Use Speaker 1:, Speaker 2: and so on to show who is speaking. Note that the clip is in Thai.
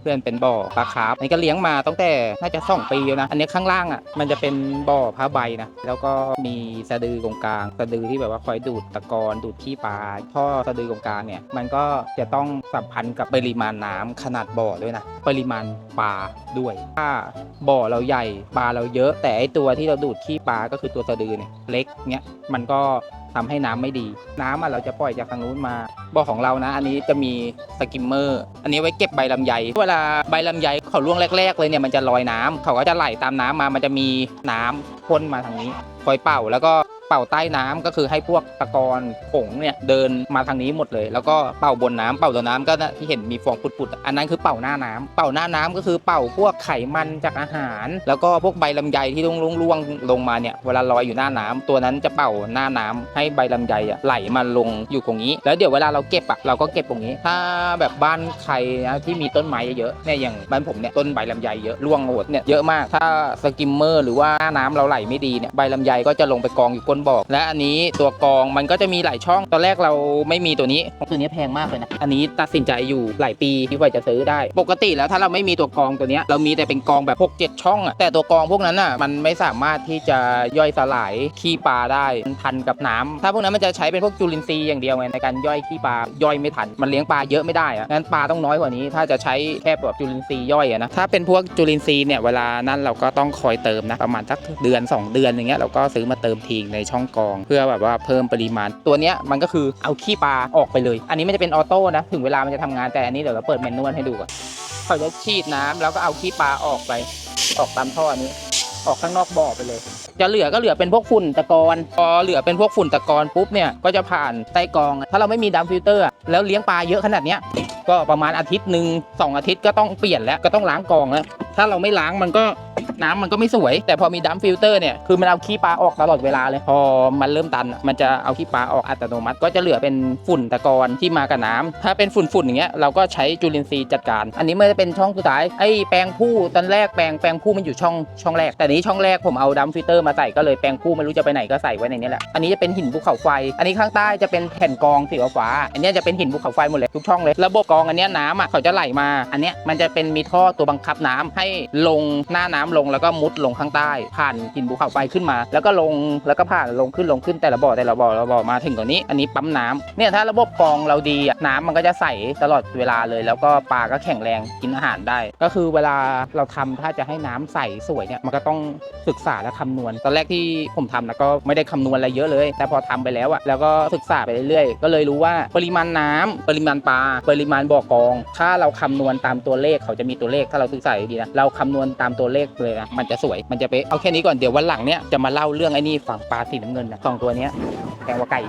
Speaker 1: เพื่อนเป็นบ่อปลาคาร์ฟอันนี้ก็เลี้ยงมาตั้งแต่น่าจะสองปีแล้วนะ อันนี้ข้างล่างอะมันจะเป็นบ่อผ้าใบนะ แล้วก็มีสะดือตรงกลาง สะดือที่แบบว่าคอยดูดตะกอนดูดขี้ปลาท่อสะดือตรงกลางเนี่ยมันก็จะต้องสัมพันธ์กับปริมาณน้ำขนาดบ่อด้วยนะ ปริมาณปลาด้วย ถ้าบ่อเราใหญ่ปลาเราเยอะแต่ไอตัวที่เราดูดขี้ปลาก็คือตัวสะดือเนี่ยเล็กเนี่ยมันก็ทำให้น้ำไม่ดี น้ำอะเราจะปล่อยจากทางนู้นมา บ่อของเรานะ อันนี้จะมีสกิมเมอร์ อันนี้ไว้เก็บใบลำไย เวลาใบลำไยเขาล่วงแรก ๆ เลยเนี่ยมันจะลอยน้ำเขาก็จะไหลตามน้ำมา มันจะมีน้ำพ่นมาทางนี้ คอยเป่าแล้วก็ เป่าใต้น้ำก็คือให้พวกตะกอนผงเนี่ยเดินมาทางนี้หมดเลย แล้วก็เป่าบนน้ำเป่าตัวน้ำก็ที่เห็นมีฟองปุดๆอันนั้นคือเป่าหน้าน้ำเป่าหน้าน้ำก็คือเป่าพวกไขมันจากอาหาร แล้วก็พวกใบลำไยที่ล่วงล่วงๆลงมาเนี่ยเวลาลอยอยู่หน้าน้ำตัวนั้นจะเป่าหน้าน้ำให้ใบลำไยอะไหลมาลงอยู่ตรงนี้ แล้วเดี๋ยวเวลาเราเก็บอะเราก็เก็บตรงนี้ ถ้าแบบบ้านใครนะที่มีต้นไม้เยอะๆเนี่ยอย่างบ้านผมเนี่ยต้นใบลำไยเยอะร่วงโหดเนี่ยเยอะมากถ้าสกิมเมอร์หรือว่าหน้าน้ำเราไหลไม่ดีเนี่ยใบลำไยก็จะลงไปกองอยู่ก้นบ่อและอันนี้ตัวกองมันก็จะมีหลายช่อง ตอนแรกเราไม่มีตัวนี้ตัวนี้แพงมากเลยนะ อันนี้ตัดสินใจอยู่หลายปีที่ว่าจะซื้อได้ ปกติแล้วถ้าเราไม่มีตัวกองตัวนี้เรามีแต่เป็นกองแบบ6 7ช่องอะแต่ตัวกองพวกนั้นอะมันไม่สามารถที่จะย่อยสลายขี้ปลาได้มันทันกับน้ำถ้าพวกนั้นมันจะใช้เป็นพวกจุลินทรีย์อย่างเดียวไงในการย่อยขี้ปลาย่อยไม่ทัน มันเลี้ยงปลาเยอะไม่ได้อะงั้นปลาต้องน้อยกว่านี้ ถ้าจะใช้แค่แบบจุลินทรีย์ย่อยอะนะถ้าเป็นพวกจุลินทรีย์เนี่ยเวลานั้นเราก็ต้องคอยเติมนะประมาณสักเดือน 2 เดือนอย่างเงี้ยเราก็ซื้อมาเติมทิ้งในช่องกอง เพื่อแบบว่าเพิ่มปริมาณ ตัวเนี้ยมันก็คือเอาขี้ปลาออกไปเลย อันนี้ไม่จะเป็นออโต้นะ ถึงเวลามันจะทำงานแต่อันนี้เดี๋ยวเราเปิดเมนนวลให้ดูก่อนเขาจะฉีดน้ำแล้วก็เอาขี้ปลาออกไป ออกตามท่อนี้ ออกข้างนอกบ่อไปเลย จะเหลือก็เหลือเป็นพวกฝุ่นตะกอนพอเหลือเป็นพวกฝุ่นตะกอนปุ๊บเนี่ยก็จะผ่านใต้กรอง ถ้าเราไม่มีดัมฟิลเตอร์ แล้วเลี้ยงปลาเยอะขนาดเนี้ยก็ประมาณอาทิตย์หนึ่งสองอาทิตย์ก็ต้องเปลี่ยนแล้วก็ต้องล้างกรองแล้วถ้าเราไม่ล้างมันก็น้ำมันก็ไม่สวย แต่พอมีดัมฟิลเตอร์เนี่ยคือมันเอาขี้ปลาออกตลอดเวลาเลย พอมันเริ่มตัน มันจะเอาขี้ปลาออกอัตโนมัติ ก็จะเหลือเป็นฝุ่นตะกอนที่มากับน้ำถ้าเป็นฝุ่นๆอย่างเงี้ยเราก็ใช้จุลินทรีย์จัดการ อันนี้ไม่ได้เป็นช่องสุดท้ายไอ้แปลงผู้ตอนแรกแปลงแปลงผู้มันอยู่ช่องช่องแรก แต่นี้ช่องแรกผมเอาดัมฟิลเตอร์มาใส่ก็เลยแปลงผู้ไม่รู้จะไปไหนก็ใส่ไว้ในนี้แหละ อันนี้จะเป็นหินภูเขาไฟ อันนี้ข้างใต้จะเป็นแผ่นกองสีฟ้า อันนี้จะเป็นหินภูเขาไฟหมดเลยทุกช่องเลย ระบบกองอันนี้น้ำอะเขาจะไหลมา อันนี้มันจะเป็นมีท่อตัวบังคับน้ำให้ลงหน้าน้ำลงแล้วก็มุดลงข้างใต้ ผ่านหินภูเขาไฟขึ้นมา แล้วก็ลงแล้วก็ผ่านลงขึ้นลงขึ้นแต่ละบ่อแต่ละบ่อแต่ละบ่อมาถึงตรงนี้ อันนี้ปั๊มน้ำเนี่ยถ้าระบบกองเราดีอะน้ำมันก็จะใสตลอดเวลาเลย แล้วก็ปลาก็แข็งแรงกินอาหารได้ ก็คือเวลาเราทำถ้าจะให้น้ำใสสวยเนี่ยมันก็ต้องศึกษาและคำนวณตอนแรกที่ผมทำนะก็ไม่ได้คำนวณอะไรเยอะเลย แต่พอทำไปแล้วอะแล้วก็ศึกษาไปเรื่อยๆ ก็เลยรู้ว่าปริมาณน้ำปริมาณปลา ปริมาณบ่อกอง ถ้าเราคำนวณตามตัวเลขเขาจะมีตัวเลขถ้าเราศึกษาดีนะเราคำนวณตามตัวเลขเลยนะมันจะสวยมันจะเป๊ะเอาแค่นี้ก่อนเดี๋ยววันหลังเนี้ยจะมาเล่าเรื่องไอ้นี่ฝั่งปลาสีน้ำเงินนะสองตัวเนี้ยแพงกว่าไก่